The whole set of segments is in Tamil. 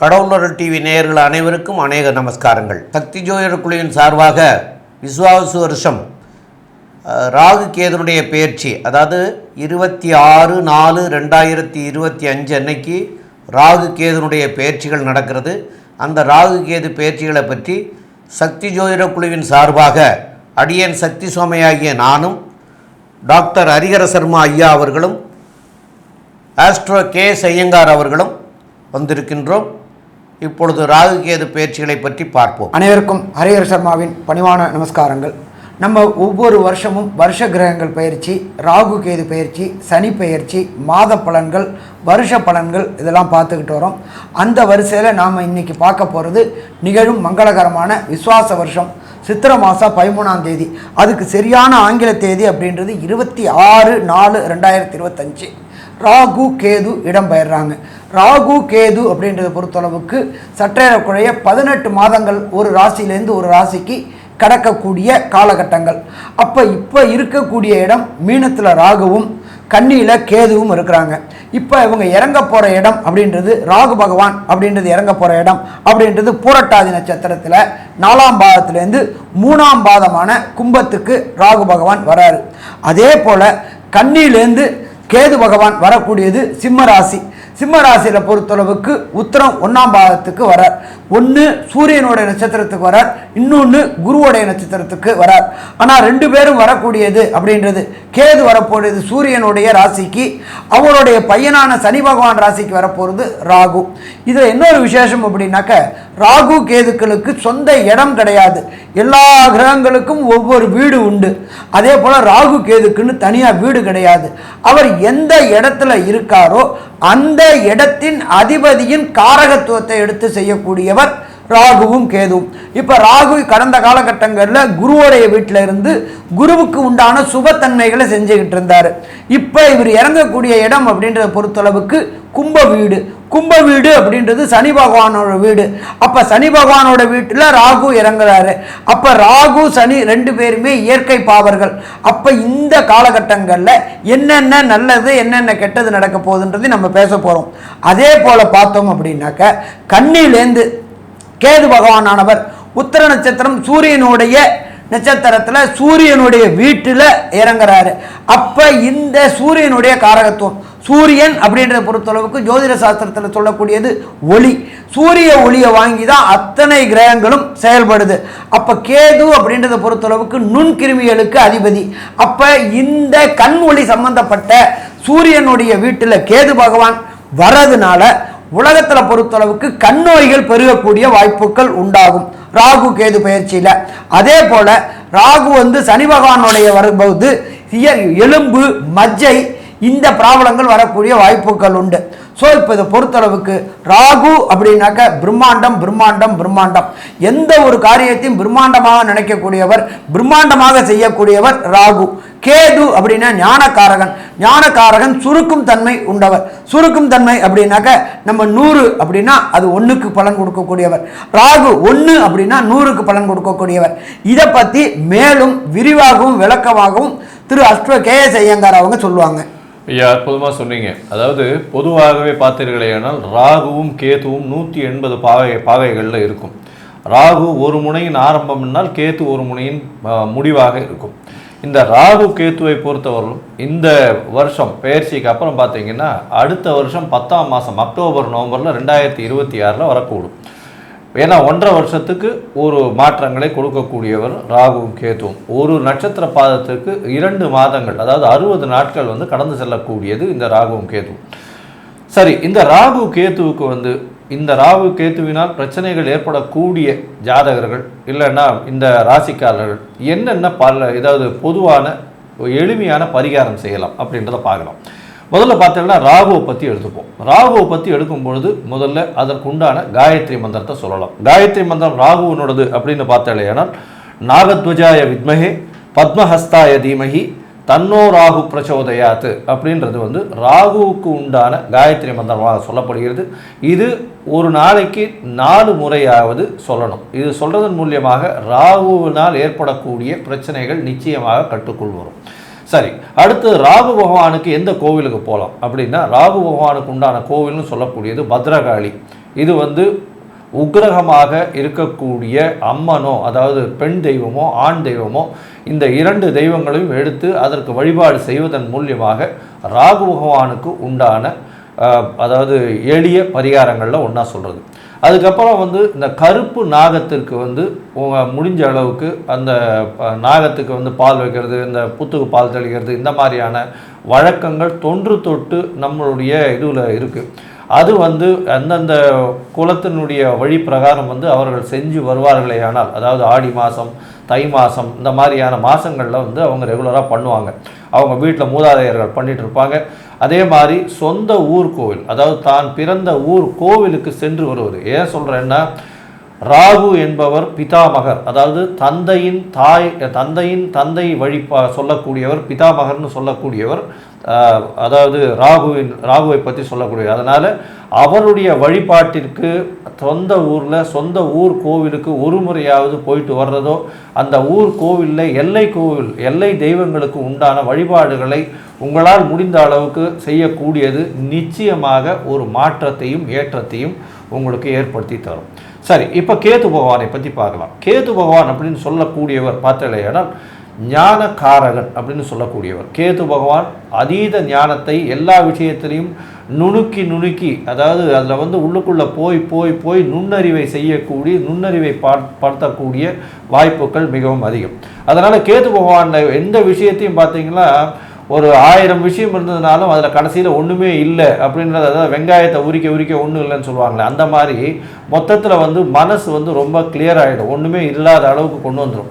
கடவுளர் டிவி நேயர்கள் அனைவருக்கும் அநேக நமஸ்காரங்கள். சக்தி ஜோதிடர் குழுவின் சார்பாக விஸ்வாசு வருஷம் ராகு கேதனுடைய பயிற்சி அதாவது இருபத்தி ஆறு நாலு ரெண்டாயிரத்தி இருபத்தி அஞ்சு அன்னைக்கு ராகு கேதனுடைய பயிற்சிகள் நடக்கிறது. அந்த ராகு கேது பயிற்சிகளை பற்றி சக்தி ஜோதிட குழுவின் சார்பாக அடியன் சக்தி சுவாமியாகிய நானும் டாக்டர் ஹரிஹர சர்மா ஐயா அவர்களும் ஆஸ்ட்ரோ கே ஐயங்கார் அவர்களும் வந்திருக்கின்றோம். இப்பொழுது ராகு கேது பயிற்சிகளை பற்றி பார்ப்போம். அனைவருக்கும் ஹரிஹர சர்மாவின் பணிவான நமஸ்காரங்கள். நம்ம ஒவ்வொரு வருஷமும் வருஷ கிரகங்கள் பயிற்சி ராகு கேது பயிற்சி சனி பயிற்சி மாத பலன்கள் வருஷ பலன்கள் இதெல்லாம் பார்த்துக்கிட்டு வரோம். அந்த வரிசையில் நாம் இன்றைக்கி பார்க்க போகிறது நிகழும் மங்களகரமான விஸ்வாச வருஷம் சித்திரை மாதம் பதிமூணாம் தேதி. அதுக்கு சரியான ஆங்கில தேதி அப்படின்றது இருபத்தி ஆறு நாலு ரெண்டாயிரத்தி இருபத்தஞ்சு. ராகு கேது இடம்பெயர்றாங்க ராகு கேது அப்படின்றத பொறுத்தளவுக்கு சற்றேறக்குறைய பதினெட்டு மாதங்கள் ஒரு ராசியிலேருந்து ஒரு ராசிக்கு கடக்கக்கூடிய காலகட்டங்கள். அப்போ இப்போ இருக்கக்கூடிய இடம் மீனத்தில் ராகுவும் கன்னியில் கேதுவும் இருக்கிறாங்க. இப்போ இவங்க இறங்க போகிற இடம் அப்படின்றது ராகு பகவான் அப்படின்றது இறங்க போகிற இடம் அப்படின்றது பூரட்டாதி நட்சத்திரத்தில் நாலாம் பாதத்துலேருந்து மூணாம் பாதமான கும்பத்துக்கு ராகு பகவான் வராரு. அதே போல் கன்னியிலேருந்து கேது பகவான் வரக்கூடியது சிம்ம ராசி. சிம்ம ராசியில் பொறுத்தளவுக்கு உத்தரம் ஒன்றாம் பாகத்துக்கு வரார். ஒன்று சூரியனுடைய நட்சத்திரத்துக்கு வரார். இன்னொன்று குருவோடைய நட்சத்திரத்துக்கு வரார். ஆனால் ரெண்டு பேரும் வரக்கூடியது அப்படின்றது. கேது வரப்போகிறது சூரியனுடைய ராசிக்கு. அவருடைய பையனான சனி பகவான் ராசிக்கு வரப்போகிறது ராகு. இதில் இன்னொரு விசேஷம் அப்படின்னாக்க ராகு கேதுக்களுக்கு சொந்த இடம் கிடையாது. எல்லா கிரகங்களுக்கும் ஒவ்வொரு வீடு உண்டு. அதே போல் ராகு கேதுக்குன்னு தனியாக வீடு கிடையாது. அவர் எந்த இடத்துல இருக்காரோ அந்த இடத்தின் அதிபதியின் காரகத்துவத்தை எடுத்து செய்யக்கூடியவர் ராகுவும் கேதுவும். இப்போ ராகு கடந்த காலகட்டங்களில் குருவோடைய வீட்டில் இருந்து குருவுக்கு உண்டான சுபத்தன்மைகளை செஞ்சுக்கிட்டு இருந்தார். இப்போ இவர் இறங்கக்கூடிய இடம் அப்படின்றத பொறுத்தளவுக்கு கும்ப வீடு. கும்ப வீடு அப்படின்றது சனி பகவானோட வீடு. அப்போ சனி பகவானோட வீட்டில் ராகு இறங்குறாரு. அப்போ ராகு சனி ரெண்டு பேருமே இயற்கை பாவர்கள். அப்போ இந்த காலகட்டங்களில் என்னென்ன நல்லது என்னென்ன கெட்டது நடக்க போகுதுன்றது நம்ம பேச போகிறோம் அதே போல் பார்த்தோம் அப்படின்னாக்க கண்ணிலேருந்து கேது பகவானானவர் உத்தர நட்சத்திரம் சூரியனுடைய நட்சத்திரத்தில் சூரியனுடைய வீட்டில் இறங்குறாரு. அப்போ இந்த சூரியனுடைய காரகத்துவம் சூரியன் அப்படின்றத பொறுத்தளவுக்கு ஜோதிட சாஸ்திரத்தில் சொல்லக்கூடியது ஒளி. சூரிய ஒளியை வாங்கி தான் அத்தனை கிரகங்களும் செயல்படுது. அப்போ கேது அப்படின்றத பொறுத்தளவுக்கு நுண்கிருமிகளுக்கு அதிபதி. அப்போ இந்த கண் ஒளி சம்பந்தப்பட்ட சூரியனுடைய வீட்டில் கேது பகவான் வரதுனால உலகத்தில் பொறுத்தளவுக்கு கண் நோய்கள் பெருகக்கூடிய வாய்ப்புகள் உண்டாகும். ராகு கேது பயிற்சியில். அதே போல ராகு வந்து சனி பகவானுடைய வரும்போது இய- எலும்பு மஜ்ஜை இந்த ப்ராப்ளங்கள் வரக்கூடிய வாய்ப்புகள் உண்டு. ஸோ இப்போ இதை பொறுத்தளவுக்கு ராகு அப்படின்னாக்க பிரம்மாண்டம் பிரம்மாண்டம் பிரம்மாண்டம். எந்த ஒரு காரியத்தையும் பிரம்மாண்டமாக நினைக்கக்கூடியவர் பிரம்மாண்டமாக செய்யக்கூடியவர் ராகு. கேது அப்படின்னா ஞானக்காரகன். ஞானக்காரகன் சுருக்கும் தன்மை உண்டவர். சுருக்கும் தன்மை அப்படின்னாக்க நம்ம நூறு அப்படின்னா அது ஒன்றுக்கு பலன் கொடுக்கக்கூடியவர். ராகு ஒன்று அப்படின்னா நூறுக்கு பலன் கொடுக்கக்கூடியவர். இதை பற்றி மேலும் விரிவாகவும் விளக்கமாகவும் திரு அஸ்வ கே எஸ் ஐயங்கார் அவங்க சொல்லுவாங்க. ஐயா அற்புதமாக சொன்னீங்க. அதாவது பொதுவாகவே பார்த்தீர்களேயானால் ராகுவும் கேதுவும் நூற்றி எண்பது பாகை பாகைகளில் இருக்கும். ராகு ஒரு முனையின் ஆரம்பம்னால் கேத்து ஒரு முனையின் முடிவாக இருக்கும். இந்த ராகு கேத்துவை பொறுத்தவரையும் இந்த வருஷம் பெயர்ச்சிக்கு அப்புறம் பார்த்தீங்கன்னா அடுத்த வருஷம் பத்தாம் மாதம் அக்டோபர் நவம்பரில் ரெண்டாயிரத்தி இருபத்தி ஆறில் வரக்கூடும். ஏன்னா ஒன்றரை வருஷத்துக்கு ஒரு மாற்றங்களை கொடுக்கக்கூடியவர் ராகுவும் கேத்துவும். ஒரு நட்சத்திர பாதத்துக்கு இரண்டு மாதங்கள் அதாவது அறுபது நாட்கள் வந்து கடந்து செல்லக்கூடியது இந்த ராகுவும் கேத்துவும். சரி இந்த ராகு கேத்துவுக்கு வந்து இந்த ராகு கேத்துவினால் பிரச்சனைகள் ஏற்படக்கூடிய ஜாதகர்கள் இல்லைன்னா இந்த ராசிக்காரர்கள் என்னென்ன பல ஏதாவது பொதுவான எளிமையான பரிகாரம் செய்யலாம் அப்படின்றத பார்க்கலாம். முதல்ல பார்த்தீங்கன்னா ராகுவை பற்றி எடுத்துப்போம். ராகுவை பற்றி எடுக்கும் பொழுது முதல்ல அதற்குண்டான காயத்ரி மந்திரத்தை சொல்லலாம். காயத்ரி மந்திரம் ராகுவினோடது அப்படின்னு பார்த்தாலேயானால் நாகத்வஜாய வித்மகே பத்மஹஸ்தாய தீமகி தன்னோ ராகு பிரச்சோதயாத்து அப்படின்றது வந்து ராகுவுக்கு உண்டான காயத்ரி மந்திரமாக சொல்லப்படுகிறது. இது ஒரு நாளைக்கு நாலு முறையாவது சொல்லணும். இது சொல்கிறதன் மூலியமாக ராகுவினால் ஏற்படக்கூடிய பிரச்சனைகள் நிச்சயமாக கட்டுக்குள் வரும் சரி அடுத்து ராகு பகவானுக்கு எந்த கோவிலுக்கு போகலாம்? அப்படின்னா ராகு பகவானுக்கு உண்டான கோவில்னு சொல்லக்கூடியது பத்ரகாளி. இது வந்து உக்கிரகமாக இருக்கக்கூடிய அம்மனோ அதாவது பெண் தெய்வமோ ஆண் தெய்வமோ இந்த இரண்டு தெய்வங்களையும் எடுத்து அதற்கு வழிபாடு செய்வதன் மூலியமாக ராகு பகவானுக்கு உண்டான அதாவது எளிய பரிகாரங்களில் ஒன்றா சொல்கிறது அதுக்கப்புறம் வந்து இந்த கருப்பு நாகத்திற்கு வந்து முடிஞ்ச அளவுக்கு அந்த நாகத்துக்கு வந்து பால் வைக்கிறது இந்த புத்துக்கு பால் தெளிக்கிறது இந்த மாதிரியான வழக்கங்கள் தொன்று தொட்டு நம்மளுடைய இதுவில் இருக்குது அது வந்து அந்தந்த குலத்தினுடைய வழி பிரகாரம் வந்து அவர்கள் செஞ்சு வருவார்களே ஆனால் அதாவது ஆடி மாதம் தை மாதம் இந்த மாதிரியான மாதங்களில் வந்து அவங்க ரெகுலராக பண்ணுவாங்க. அவங்க வீட்டில் மூதாதையர்கள் பண்ணிட்டு இருப்பாங்க. அதே மாதிரி சொந்த ஊர் கோவில் அதாவது தான் பிறந்த ஊர் கோவிலுக்கு சென்று வருவது. ஏன் சொல்கிறேன்னா ராகு என்பவர் பிதாமகர் அதாவது தந்தையின் தாய் தந்தையின் தந்தை வழி சொல்லக்கூடியவர் பிதாமகர்னு சொல்லக்கூடியவர் அதாவது ராகுவின் ராகுவை பற்றி சொல்லக்கூடிய அதனால் அவருடைய வழிபாட்டிற்கு சொந்த ஊரில் சொந்த ஊர் கோவிலுக்கு ஒரு முறையாவது போயிட்டு வர்றதோ அந்த ஊர் கோவிலில் எல்லை கோவில் எல்லை தெய்வங்களுக்கு உண்டான வழிபாடுகளை உங்களால் முடிந்த அளவுக்கு செய்யக்கூடியது நிச்சயமாக ஒரு மாற்றத்தையும் ஏற்றத்தையும் உங்களுக்கு ஏற்படுத்தி தரும். சரி இப்போ கேது பகவானை பற்றி பார்க்கலாம். கேது பகவான் அப்படின்னு சொல்லக்கூடியவர் பார்த்தலையானால் ஞானக்காரகன் அப்படின்னு சொல்லக்கூடியவர். கேது பகவான் அதீத ஞானத்தை எல்லா விஷயத்திலையும் நுணுக்கி நுணுக்கி அதாவது அதில் வந்து உள்ளுக்குள்ளே போய் போய் போய் நுண்ணறிவை செய்யக்கூடிய நுண்ணறிவை படுத்தக்கூடிய வாய்ப்புகள் மிகவும் அதிகம். அதனால் கேது பகவானில் எந்த விஷயத்தையும் பார்த்தீங்கன்னா ஒரு ஆயிரம் விஷயம் இருந்ததுனாலும் அதில் கடைசியில் ஒன்றுமே இல்லை அப்படின்றது அதாவது வெங்காயத்தை உரிக்க உரிக்க ஒன்றும் இல்லைன்னு சொல்லுவாங்களே அந்த மாதிரி மொத்தத்தில் வந்து மனசு வந்து ரொம்ப கிளியர் ஆகிடும் ஒன்றுமே இல்லாத அளவுக்கு கொண்டு வந்துடும்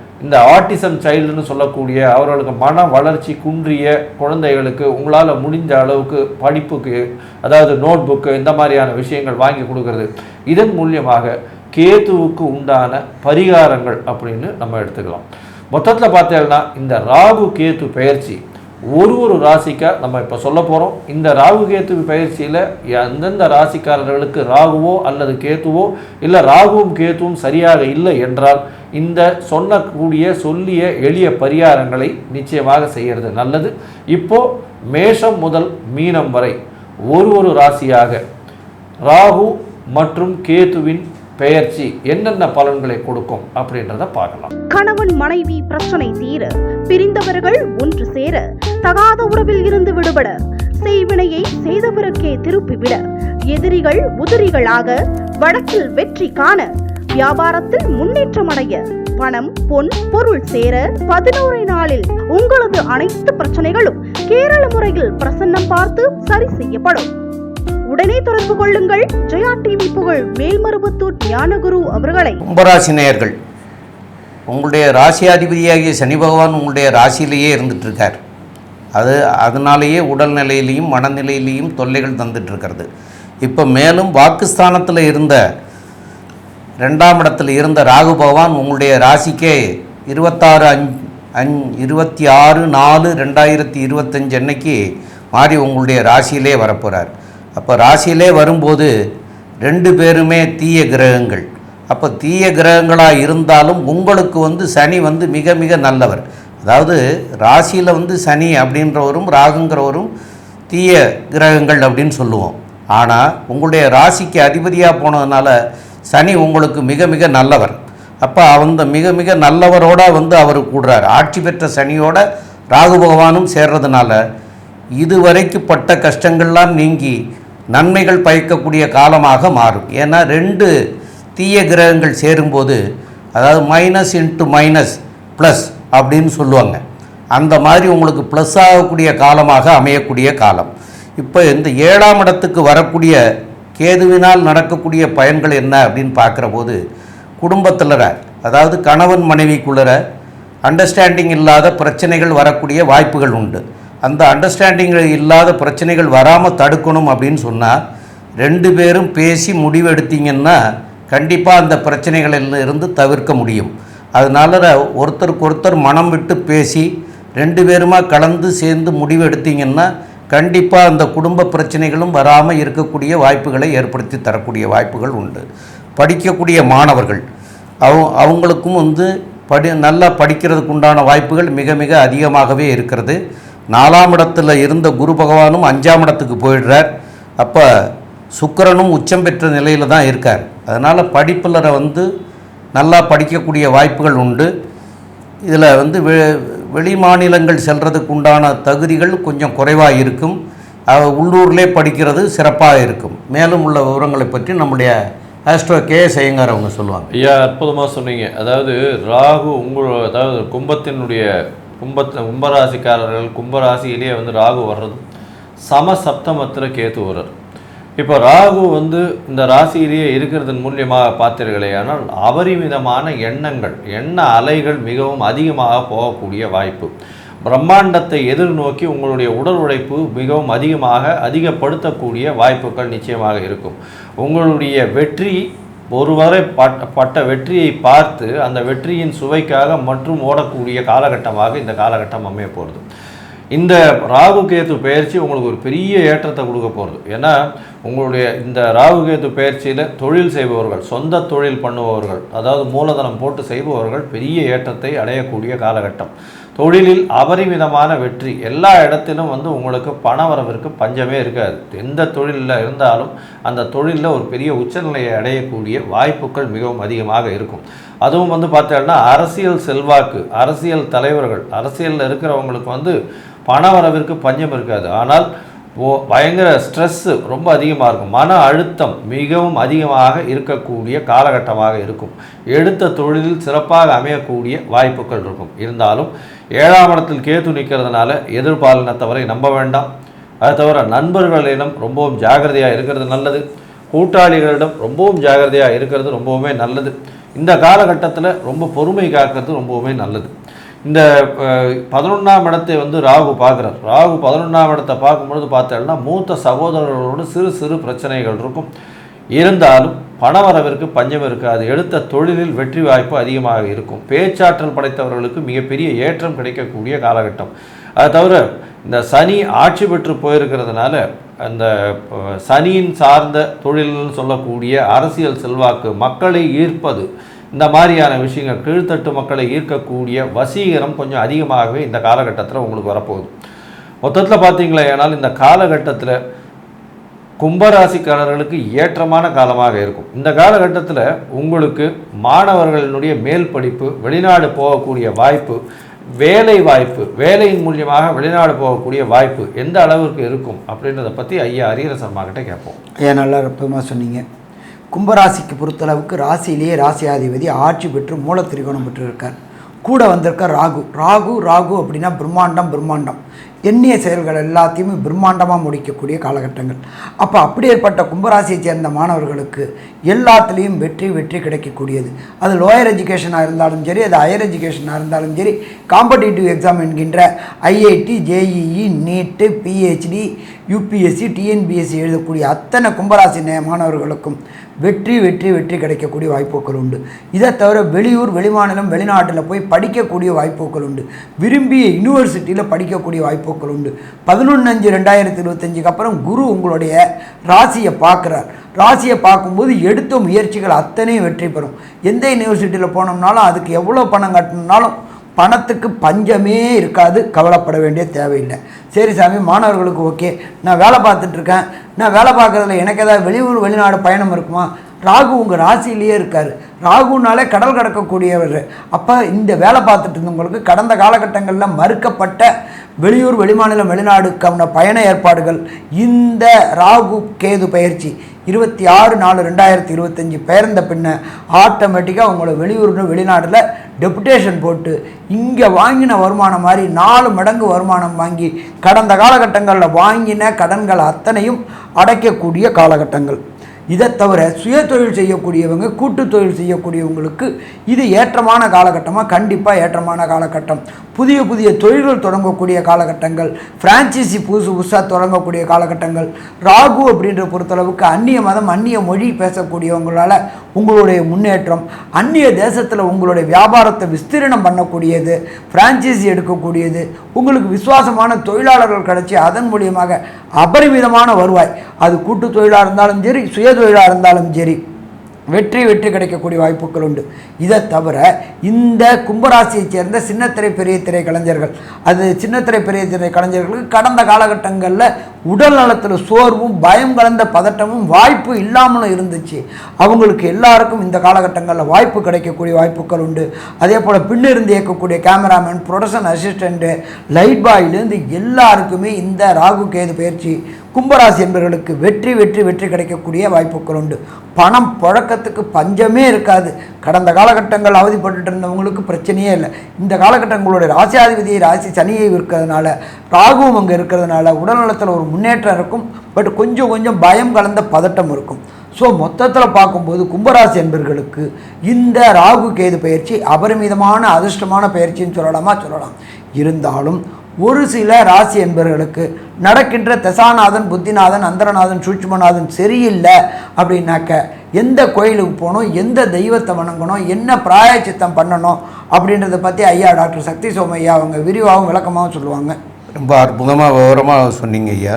இந்த ஆட்டிசம் சைல்டுன்னு சொல்லக்கூடிய அவர்களுக்கு மன வளர்ச்சி குன்றிய குழந்தைகளுக்கு உங்களால் முடிஞ்ச அளவுக்கு படிப்புக்கு அதாவது நோட் புக்கு இந்த மாதிரியான விஷயங்கள் வாங்கி கொடுக்கறது. இதன் மூலியமாக கேத்துவுக்கு உண்டான பரிகாரங்கள் அப்படின்னு நம்ம எடுத்துக்கலாம். மொத்தத்தில் பார்த்தேன்னா இந்த ராகு கேத்து பயிற்சி ஒரு ஒரு ராசிக்கா நம்ம இப்போ சொல்ல போகிறோம் இந்த ராகு கேத்து பயிற்சியில் எந்தெந்த ராசிக்காரர்களுக்கு ராகுவோ அல்லது கேத்துவோ இல்லை ராகுவும் கேத்துவும் சரியாக இல்லை என்றால் இந்த சொன்னக்கூடிய சொல்லிய எளிய பரிகாரங்களை நிச்சயமாக செய்கிறது நல்லது. இப்போ மேஷம் முதல் மீனம் வரை ஒரு ஒரு ராசியாக ராகு மற்றும் கேத்துவின் பெயர்ச்சி என்னென்ன பலன்களை கொடுக்கும் அப்படின்றத பார்க்கலாம். கணவன் மனைவி பிரச்சனை தீர பிரிந்தவர்கள் ஒன்று சேர தகாத உறவில் இருந்து விடுபட செய்வினையை செய்தவருக்கே திருப்பிவிட. எதிரிகள் உதிரிகளாக வழக்கில் வெற்றி காண வியாபாரத்தில் முன்னேற்றம் அடைய பணம் பொன் பொருள் சேர பதினோரு நாளில் உங்களது அனைத்து பிரச்சனைகளும் கேரள முறையில் பிரசன்னம் பார்த்து சரி செய்யப்படும். உடனே தொடர்பு கொள்ளுங்கள். ஜெயா டிவி புகழ் மேல்மருவத்தூர் ஞானகுரு அவர்களை. கும்பராசி நேயர்கள் உங்களுடைய ராசியாதிபதியாகிய சனி பகவான் உங்களுடைய ராசியிலேயே இருந்துட்டு இருக்கார். அது அதனாலேயே உடல்நிலையிலையும் மனநிலையிலையும் தொல்லைகள் தந்துட்டு இருக்கிறது இப்போ மேலும் வாக்குஸ்தானத்தில் இருந்த ரெண்டாம் இடத்தில் இருந்த ராகு பகவான் உங்களுடைய ராசிக்கே இருபத்தாறு அஞ் அஞ் இருபத்தி ஆறு நாலு ரெண்டாயிரத்தி இருபத்தஞ்சு அன்னைக்கு மாறி உங்களுடைய ராசியிலே வரப்போகிறார் அப்போ ராசியிலே வரும்போது ரெண்டு பேருமே தீய கிரகங்கள். அப்போ தீய கிரகங்களாக இருந்தாலும் உங்களுக்கு வந்து சனி வந்து மிக மிக நல்லவர். அதாவது ராசியில் வந்து சனி அப்படின்றவரும் ராகுங்கிறவரும் தீய கிரகங்கள் அப்படின்னு சொல்லுவோம். ஆனால் உங்களுடைய ராசிக்கு அதிபதியாக போனதுனால சனி உங்களுக்கு மிக மிக நல்லவர். அப்போ அந்த மிக மிக நல்லவரோட வந்து அவர் கூடுறார். ஆட்சி பெற்ற சனியோட ராகு பகவானும் சேர்றதுனால இதுவரைக்கு பட்ட கஷ்டங்கள்லாம் நீங்கி நன்மைகள் பயக்கக்கூடிய காலமாக மாறும். ஏன்னா ரெண்டு தீய கிரகங்கள் சேரும்போது அதாவது மைனஸ் இன்ட்டு மைனஸ் ப்ளஸ் அப்படின்னு சொல்லுவாங்க. அந்த மாதிரி உங்களுக்கு ப்ளஸ் ஆகக்கூடிய காலமாக அமையக்கூடிய காலம். இப்போ இந்த ஏழாம் இடத்துக்கு வரக்கூடிய கேதுவினால் நடக்கக்கூடிய பயன்கள் என்ன அப்படின்னு பார்க்குற போது குடும்பத்திலற அதாவது கணவன் மனைவிக்குள்ளற அண்டர்ஸ்டாண்டிங் இல்லாத பிரச்சனைகள் வரக்கூடிய வாய்ப்புகள் உண்டு. அந்த அண்டர்ஸ்டாண்டிங் இல்லாத பிரச்சனைகள் வராமல் தடுக்கணும் அப்படின்னு சொன்னால் ரெண்டு பேரும் பேசி முடிவெடுத்தீங்கன்னா கண்டிப்பாக அந்த பிரச்சனைகளில் இருந்து தவிர்க்க முடியும். அதனால ஒருத்தருக்கு ஒருத்தர் மனம் விட்டு பேசி ரெண்டு பேருமா கலந்து சேர்ந்து முடிவு எடுத்தீங்கன்னா கண்டிப்பாக அந்த குடும்ப பிரச்சனைகளும் வராமல் இருக்கக்கூடிய வாய்ப்புகளை ஏற்படுத்தி தரக்கூடிய வாய்ப்புகள் உண்டு. படிக்கக்கூடிய மாணவர்கள் அவ அவங்களுக்கும் வந்து படி நல்லா படிக்கிறதுக்கு உண்டான வாய்ப்புகள் மிக மிக அதிகமாகவே இருக்கிறது. நாலாம் இடத்துல இருந்த குரு பகவானும் அஞ்சாம் இடத்துக்கு போயிடுறார். அப்போ சுக்கிரனும் உச்சம் பெற்ற நிலையில் தான் இருக்கார். அதனால் படிப்பில் வந்து நல்லா படிக்கக்கூடிய வாய்ப்புகள் உண்டு. இதில் வந்து வெ வெளி மாநிலங்கள் செல்கிறதுக்கு உண்டான தகுதிகள் கொஞ்சம் குறைவாக இருக்கும். அஹ் உள்ளூர்லே படிக்கிறது சிறப்பாக இருக்கும். மேலும் உள்ள விவரங்களை பற்றி நம்முடைய ஆஸ்ட்ரோ கே செய்யுங்கார் அவங்க சொல்லுவாங்க. ஐயா அற்புதமாக சொன்னீங்க. அதாவது ராகு உங்கள் அதாவது கும்பத்தினுடைய கும்பத்தில் கும்பராசிக்காரர்கள் கும்பராசியிலேயே வந்து ராகு வர்றது சம சப்தமத்தில் கேத்து வர்றார். இப்போ ராகு வந்து இந்த ராசியிலேயே இருக்கிறதன் மூலியமாக பார்த்தீர்களே ஆனால் அபரிமிதமான எண்ணங்கள் எண்ண அலைகள் மிகவும் அதிகமாக போகக்கூடிய வாய்ப்பு. பிரம்மாண்டத்தை எதிர்நோக்கி உங்களுடைய உடல் உழைப்பு மிகவும் அதிகமாக அதிகப்படுத்தக்கூடிய வாய்ப்புகள் நிச்சயமாக இருக்கும். உங்களுடைய வெற்றி ஒருவரை பட்ட பட்ட வெற்றியை பார்த்து அந்த வெற்றியின் சுவைக்காக மற்றும் ஓடக்கூடிய காலகட்டமாக இந்த காலகட்டம் அமைய போகிறது இந்த ராகு கேத்து பயிற்சி உங்களுக்கு ஒரு பெரிய ஏற்றத்தை கொடுக்க போகிறது ஏன்னா உங்களுடைய இந்த ராகு கேத்து பயிற்சியில் தொழில் செய்பவர்கள் சொந்த தொழில் பண்ணுபவர்கள் அதாவது மூலதனம் போட்டு செய்பவர்கள் பெரிய ஏற்றத்தை அடையக்கூடிய காலகட்டம். தொழிலில் அபரிமிதமான வெற்றி எல்லா இடத்திலும் வந்து உங்களுக்கு பண வரவிற்கு பஞ்சமே இருக்காது. எந்த தொழிலில் இருந்தாலும் அந்த தொழிலில் ஒரு பெரிய உச்சநிலையை அடையக்கூடிய வாய்ப்புகள் மிகவும் அதிகமாக இருக்கும். அதுவும் வந்து பார்த்தீங்கன்னா அரசியல் செல்வாக்கு அரசியல் தலைவர்கள் அரசியலில் இருக்கிறவங்களுக்கு வந்து பண வரவிற்கு பஞ்சம் இருக்காது. ஆனால் ஓ பயங்கர ஸ்ட்ரெஸ்ஸு ரொம்ப அதிகமாக இருக்கும். மன அழுத்தம் மிகவும் அதிகமாக இருக்கக்கூடிய காலகட்டமாக இருக்கும். எடுத்த தொழிலில் சிறப்பாக அமையக்கூடிய வாய்ப்புகள் இருக்கும். இருந்தாலும் ஏழாம் இடத்தில் கேத்து நிற்கிறதுனால எதிர்பாலினத்தவரை நம்ப வேண்டாம். அது தவிர நண்பர்களிடம் ரொம்பவும் ஜாகிரதையாக இருக்கிறது நல்லது. கூட்டாளிகளிடம் ரொம்பவும் ஜாகிரதையாக இருக்கிறது ரொம்பவுமே நல்லது. இந்த காலகட்டத்தில் ரொம்ப பொறுமை காக்கிறது ரொம்பவுமே நல்லது. இந்த பதினொன்றாம் இடத்தை வந்து ராகு பார்க்குறார். ராகு பதினொன்றாம் இடத்தை பார்க்கும்பொழுது பார்த்தோம்னா மூத்த சகோதரர்களோடு சிறு சிறு பிரச்சனைகள் இருக்கும். இருந்தாலும் பணவரவிற்கு பஞ்சம் இருக்காது. எடுத்த தொழிலில் வெற்றி வாய்ப்பு அதிகமாக இருக்கும். பேச்சாற்றல் படைத்தவர்களுக்கு மிகப்பெரிய ஏற்றம் கிடைக்கக்கூடிய காலகட்டம். அது தவிர இந்த சனி ஆட்சி பெற்று போயிருக்கிறதுனால அந்த சனியின் சார்ந்த தொழில்னு சொல்லக்கூடிய அரசியல் செல்வாக்கு மக்களை ஈர்ப்பது இந்த மாதிரியான விஷயங்கள் கீழ்த்தட்டு மக்களை ஈர்க்கக்கூடிய வசீகரம் கொஞ்சம் அதிகமாகவே இந்த காலகட்டத்தில் உங்களுக்கு வரப்போகுது. மொத்தத்தில் பார்த்தீங்களா ஏனால் இந்த காலகட்டத்தில் கும்பராசிக்காரர்களுக்கு ஏற்றமான காலமாக இருக்கும். இந்த காலகட்டத்தில் உங்களுக்கு மாணவர்களினுடைய மேல் படிப்பு வெளிநாடு போகக்கூடிய வாய்ப்பு வேலை வாய்ப்பு வேலையின் மூலியமாக வெளிநாடு போகக்கூடிய வாய்ப்பு எந்த அளவிற்கு இருக்கும் அப்படின்றத பற்றி ஐயா அரியரசர்மா கிட்டே கேட்போம். ஐயா நல்லா அற்புதமாக சொன்னீங்க. கும்பராசிக்கு பொறுத்தளவுக்கு ராசியிலேயே ராசியாதிபதி ஆட்சி பெற்று மூல திரிகோணம் பெற்று இருக்கார் கூட வந்திருக்கார் ராகு. ராகு ராகு அப்படின்னா பிரம்மாண்டம் பிரம்மாண்டம். எண்ணிய செயல்கள் எல்லாத்தையுமே பிரம்மாண்டமாக முடிக்கக்கூடிய காலகட்டங்கள். அப்போ அப்படியேற்பட்ட கும்பராசியை சேர்ந்த மாணவர்களுக்கு எல்லாத்துலேயும் வெற்றி வெற்றி கிடைக்கக்கூடியது. அது லோயர் எஜுகேஷனாக இருந்தாலும் சரி அது ஹையர் எஜுகேஷனாக இருந்தாலும் சரி காம்படிட்டிவ் எக்ஸாம் என்கின்ற IIT JEE NEET PhD UPSC TNPSC எழுதக்கூடிய அத்தனை கும்பராசி மாணவர்களுக்கும் வெற்றி வெற்றி வெற்றி கிடைக்கக்கூடிய வாய்ப்புகள் உண்டு. இதை தவிர வெளியூர் வெளிமாநிலம் வெளிநாட்டில் போய் படிக்கக்கூடிய வாய்ப்புகள் உண்டு. விரும்பிய யூனிவர்சிட்டியில் படிக்கக்கூடிய வாய்ப்புகள் உண்டு. பதினொன்று அஞ்சு ரெண்டாயிரத்தி இருபத்தஞ்சுக்கு அப்புறம் குரு உங்களுடைய ராசியை பார்க்குறார். ராசியை பார்க்கும்போது எடுத்த முயற்சிகள் அத்தனையும் வெற்றி பெறும். எந்த யூனிவர்சிட்டியில் போனோம்னாலும் அதுக்கு எவ்வளோ பணம் கட்டணும்னாலும் பணத்துக்கு பஞ்சமே இருக்காது. கவலைப்பட வேண்டிய தேவையில்லை. சரி சாமி மாணவர்களுக்கு ஓகே. நான் வேலை பார்த்துட்ருக்கேன் நான் வேலை பார்க்குறதுல எனக்கு ஏதாவது வெளியூர் வெளிநாடு பயணம் இருக்குமா? ராகு உங்கள் ராசியிலேயே இருக்கார். ராகுனாலே கடல் கடக்கக்கூடியவர். அப்போ இந்த வேலை பார்த்துட்டு இருந்தவங்களுக்கு கடந்த காலகட்டங்களில் மறுக்கப்பட்ட வெளியூர் வெளிமாநிலம் வெளிநாடுக்கான பயண ஏற்பாடுகள். இந்த ராகு கேது பயிற்சி இருபத்தி ஆறு நாலு ரெண்டாயிரத்தி இருபத்தஞ்சி பெயர்ந்த பின்ன ஆட்டோமேட்டிக்காக அவங்கள வெளியூர்னு வெளிநாட்டில் டெபுடேஷன் போட்டு இங்கே வாங்கின வருமானம் மாதிரி நாலு மடங்கு வருமானம் வாங்கி கடந்த காலகட்டங்களில் வாங்கின கடன்கள் அத்தனையும் அடைக்கக்கூடிய காலகட்டங்கள். இதை தவிர சுய தொழில் செய்யக்கூடியவங்க கூட்டு தொழில் செய்யக்கூடியவங்களுக்கு இது ஏற்றமான காலகட்டமாக கண்டிப்பாக ஏற்றமான காலகட்டம். புதிய புதிய தொழில்கள் தொடங்கக்கூடிய காலகட்டங்கள் ஃப்ரான்ச்சைசி புதுசு புதுசாக தொடங்கக்கூடிய காலகட்டங்கள். ராகு அப்படின்ற பொறுத்தளவுக்கு அந்நிய மதம் அந்நிய மொழி பேசக்கூடியவங்களால் உங்களுடைய முன்னேற்றம் அந்நிய தேசத்தில் உங்களுடைய வியாபாரத்தை விஸ்தீரணம் பண்ணக்கூடியது ஃப்ரான்ச்சைசி எடுக்கக்கூடியது உங்களுக்கு விசுவாசமான தொழிலாளர்கள் கிடைச்சி அதன் மூலியமாக அபரிமிதமான வருவாய். அது கூட்டு தொழிலாக இருந்தாலும் சரி சுய விழா இருந்தாலும் சரி வெற்றி வெற்றி கிடைக்கக்கூடிய வாய்ப்புகள் உண்டு. இதை தவிர இந்த கும்பராசியைச் சேர்ந்த சின்னத்திரை பெரிய திரை கலைஞர்கள் அது சின்னத்திரை பெரிய திரை கலைஞர்களுக்கு கடந்த காலகட்டங்களில் உடல் நலத்தில் சோர்வும் பயம் கலந்த பதட்டமும் வாய்ப்பு இல்லாமலும் இருந்துச்சு. அவங்களுக்கு எல்லாருக்கும் இந்த காலகட்டங்களில் வாய்ப்பு கிடைக்கக்கூடிய வாய்ப்புகள் உண்டு. அதே போல் பின்னிருந்து இயக்கக்கூடிய கேமராமேன் ப்ரொடக்ஷன் அசிஸ்டண்ட்டு லைட் பாயிலேருந்து எல்லாருக்குமே இந்த ராகு கேது பயிற்சி கும்பராசி என்பவர்களுக்கு வெற்றி வெற்றி வெற்றி கிடைக்கக்கூடிய வாய்ப்புகள் உண்டு. பணம் புழக்கத்துக்கு பஞ்சமே இருக்காது. கடந்த காலகட்டங்கள் அவதிப்பட்டு இருந்தவங்களுக்கு பிரச்சனையே இல்லை. இந்த காலகட்டங்களுடைய ராசியாதிபதியை ராசி சனியை இருக்கிறதுனால ராகுவும் அங்கே இருக்கிறதுனால உடல்நலத்தில் ஒரு முன்னேற்றம் இருக்கும். பட் கொஞ்சம் கொஞ்சம் பயம் கலந்த பதட்டம் இருக்கும். ஸோ மொத்தத்தில் பார்க்கும்போது கும்பராசி என்பர்களுக்கு இந்த ராகு கேது பயிற்சி அபரிமிதமான அதிர்ஷ்டமான பயிற்சின்னு சொல்லலாமா? சொல்லலாம். இருந்தாலும் ஒரு சில ராசி என்பர்களுக்கு நடக்கின்ற தசாநாதன் புத்திநாதன் அந்தரநாதன் சூட்சுமநாதன் சரியில்லை அப்படின்னாக்க எந்த கோயிலுக்கு போகணும்? எந்த தெய்வத்தை வணங்கணும்? என்ன பிராயச்சித்தம் பண்ணணும்? அப்படின்றத பற்றி ஐயா டாக்டர் சக்தி சோமையா அவங்க விரிவாகவும் விளக்கமாகவும் சொல்லுவாங்க. ரொம்ப அற்புதமாக விவரமாக சொன்னீங்க ஐயா.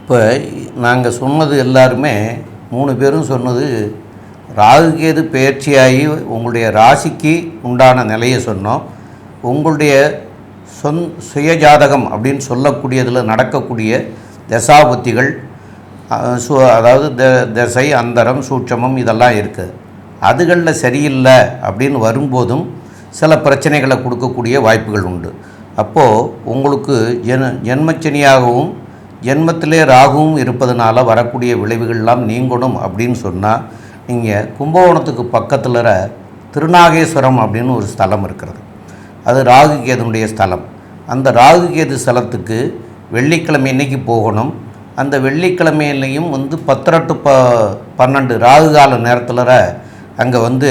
இப்போ நாங்கள் சொன்னது எல்லாருமே மூணு பேரும் சொன்னது ராகுகேது பயிற்சியாகி உங்களுடைய ராசிக்கு உண்டான நிலையை சொன்னோம். உங்களுடைய சொந் சுயஜாதகம் அப்படின்னு சொல்லக்கூடியதில் நடக்கக்கூடிய தசாபுத்திகள் சு அதாவது த தசை அந்தரம் சூட்சமம் இதெல்லாம் இருக்குது அதுகளில் சரியில்லை அப்படின்னு வரும்போதும் சில பிரச்சனைகளை கொடுக்கக்கூடிய வாய்ப்புகள் உண்டு. அப்போது உங்களுக்கு ஜென ஜென்மச்சனியாகவும் ஜென்மத்திலே ராகுவும் இருப்பதனால வரக்கூடிய விளைவுகள்லாம் நீங்கணும் அப்படின்னு சொன்னால் நீங்கள் கும்பகோணத்துக்கு பக்கத்தில் திருநாகேஸ்வரம் அப்படின்னு ஒரு ஸ்தலம் இருக்கிறது. அது ராகு கேதுனுடைய ஸ்தலம். அந்த ராகு கேது ஸ்தலத்துக்கு வெள்ளிக்கிழமை இன்றைக்கி போகணும். அந்த வெள்ளிக்கிழமையிலையும் வந்து பத்தரை டு ப பன்னெண்டு ராகு கால நேரத்தில் அங்கே வந்து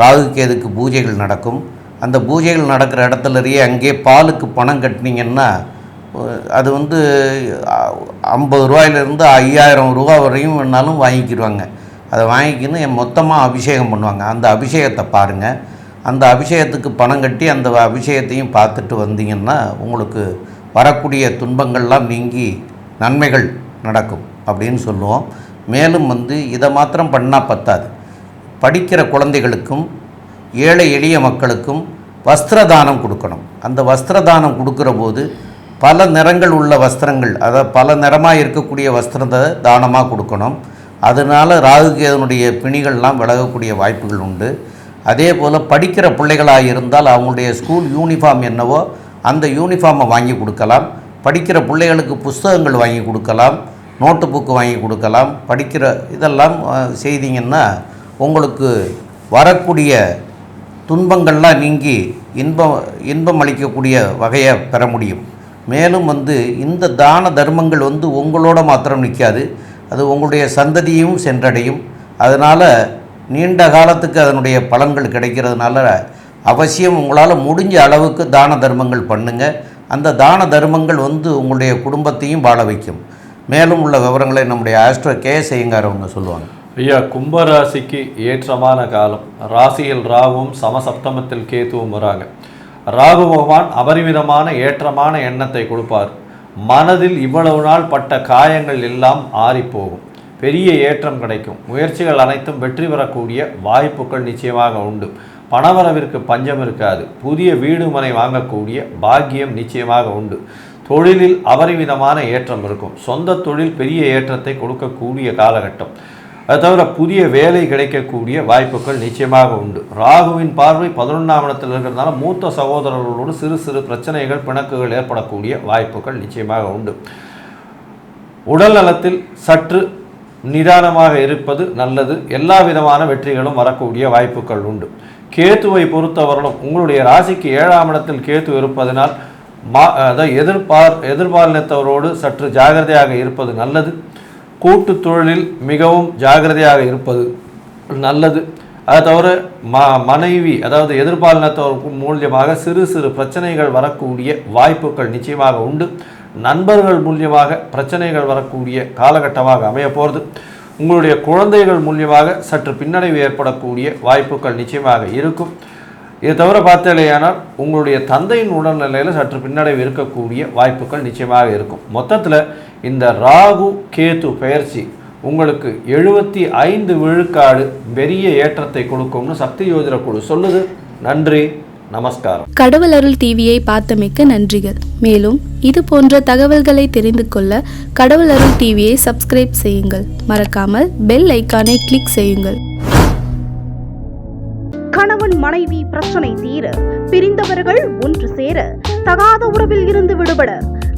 ராகு கேதுக்கு பூஜைகள் நடக்கும். அந்த பூஜைகள் நடக்கிற இடத்துலயே அங்கேயே பாலுக்கு பணம் கட்டினீங்கன்னா அது வந்து ஐம்பது ரூபாயிலேருந்து ஐயாயிரம் ரூபா வரையும் வேணாலும் வாங்கிக்கிடுவாங்க அதை வாங்கிக்கின்னு மொத்தமாக அபிஷேகம் பண்ணுவாங்க. அந்த அபிஷேகத்தை பாருங்கள் அந்த அபிஷேகத்துக்கு பணம் கட்டி அந்த அபிஷேகத்தையும் பார்த்துட்டு வந்தீங்கன்னா உங்களுக்கு வரக்கூடிய துன்பங்கள்லாம் நீங்கி நன்மைகள் நடக்கும் அப்படின்னு சொல்லுவோம். மேலும் வந்து இதை மாத்திரம் பண்ணால் பத்தாது. படிக்கிற குழந்தைகளுக்கும் ஏழை எளிய மக்களுக்கும் வஸ்திரதானம் கொடுக்கணும். அந்த வஸ்திரதானம் கொடுக்குற போது பல நிறங்கள் உள்ள வஸ்திரங்கள் அதாவது பல நிறமாக இருக்கக்கூடிய வஸ்திரத்தை தானமாக கொடுக்கணும். அதனால் ராகுகேதனுடைய பிணிகள்லாம் விலகக்கூடிய வாய்ப்புகள் உண்டு. அதே போல் படிக்கிற பிள்ளைகளாக இருந்தால் அவங்களுடைய ஸ்கூல் யூனிஃபார்ம் என்னவோ அந்த யூனிஃபார்மை வாங்கி கொடுக்கலாம். படிக்கிற பிள்ளைகளுக்கு புஸ்தகங்கள் வாங்கி கொடுக்கலாம். நோட்டு புக்கு வாங்கி கொடுக்கலாம். படிக்கிற இதெல்லாம் செய்திங்கன்னா செய்தீங்கன்னா உங்களுக்கு வரக்கூடிய துன்பங்கள்லாம் நீங்கி இன்பம் இன்பம் அளிக்கக்கூடிய வகையை பெற முடியும். மேலும் வந்து இந்த தான தர்மங்கள் வந்து உங்களோட மாத்திரம் நிற்காது அது உங்களுடைய சந்ததியும் சென்றடையும். அதனால் நீண்ட காலத்துக்கு அதனுடைய பலன்கள் கிடைக்கிறதுனால அவசியம் உங்களால் முடிஞ்ச அளவுக்கு தான தர்மங்கள் பண்ணுங்கள் அந்த தான தர்மங்கள் வந்து உங்களுடைய குடும்பத்தையும் வாழ வைக்கும். மேலும் உள்ள விவரங்களை நம்முடைய ஆஸ்ட்ரோ கே செய்யுங்கார் அவங்க சொல்லுவாங்க. ஐயா கும்பராசிக்கு ஏற்றமான காலம். ராசியில் ராகுவும் சமசப்தமத்தில் கேத்துவும் வராங்க. ராகு பகவான் அபரிமிதமான ஏற்றமான எண்ணத்தை கொடுப்பார். மனதில் இவ்வளவு நாள் பட்ட காயங்கள் எல்லாம் ஆறிப்போகும். பெரிய ஏற்றம் கிடைக்கும். முயற்சிகள் அனைத்தும் வெற்றி பெறக்கூடிய வாய்ப்புகள் நிச்சயமாக உண்டு. பணவரவிற்கு பஞ்சம் இருக்காது. புதிய வீடு மனை வாங்கக்கூடிய பாக்கியம் நிச்சயமாக உண்டு. தொழிலில் அபரிமிதமான ஏற்றம் இருக்கும். சொந்த தொழில் பெரிய ஏற்றத்தை கொடுக்கக்கூடிய காலகட்டம். அது தவிர புதிய வேலை கிடைக்கக்கூடிய வாய்ப்புகள் நிச்சயமாக உண்டு. ராகுவின் பார்வை பதினொன்றாம் இடத்தில் இருக்கிறதுனால மூத்த சகோதரர்களோடு சிறு சிறு பிரச்சனைகள் பிணக்குகள் ஏற்படக்கூடிய வாய்ப்புகள் நிச்சயமாக உண்டு. உடல் நலத்தில் சற்று நிதானமாக இருப்பது நல்லது. எல்லா விதமான வெற்றிகளும் வரக்கூடிய வாய்ப்புகள் உண்டு. கேத்துவை பொறுத்தவரையிலும் உங்களுடைய ராசிக்கு ஏழாம் இடத்தில் கேத்து இருப்பதனால் மா அதாவது எதிர்பார் எதிர்பாலினத்தவரோடு சற்று ஜாகிரதையாக இருப்பது நல்லது. கூட்டு தொழிலில் மிகவும் ஜாகிரதையாக இருப்பது நல்லது. அதை தவிர ம மனைவி அதாவது எதிர்பாலினத்தவருக்கு மூலியமாக சிறு சிறு பிரச்சனைகள் வரக்கூடிய வாய்ப்புகள் நிச்சயமாக உண்டு. நண்பர்கள் மூலியமாக பிரச்சனைகள் வரக்கூடிய காலகட்டமாக அமைய போகிறது உங்களுடைய குழந்தைகள் மூலியமாக சற்று பின்னடைவு ஏற்படக்கூடிய வாய்ப்புகள் நிச்சயமாக இருக்கும். இதை தவிர பார்த்தலையானால் உங்களுடைய தந்தையின் உடல்நிலையில் சற்று பின்னடைவு இருக்கக்கூடிய வாய்ப்புகள் நிச்சயமாக இருக்கும். மொத்தத்தில் இந்த ராகு கேது பெயர்ச்சி உங்களுக்கு எழுபத்தி ஐந்து விழுக்காடு பெரிய ஏற்றத்தை கொடுக்கும்னு சக்தி யோஜன குழு சொல்லுது. நன்றி நமஸ்காரம். கடவுள் அருள் டிவியை பார்த்தமைக்க நன்றிகள். மேலும் இது போன்ற தகவல்களை தெரிந்து கொள்ள கடவுள் அருள் டிவியை சப்ஸ்கிரைப் செய்யுங்கள். மறக்காமல் பெல் ஐக்கானை கிளிக் செய்யுங்கள். கணவன் மனைவி பிரச்சனை தீர பிரிந்தவர்கள் ஒன்று சேர தகாத உறவில் இருந்து விடுபட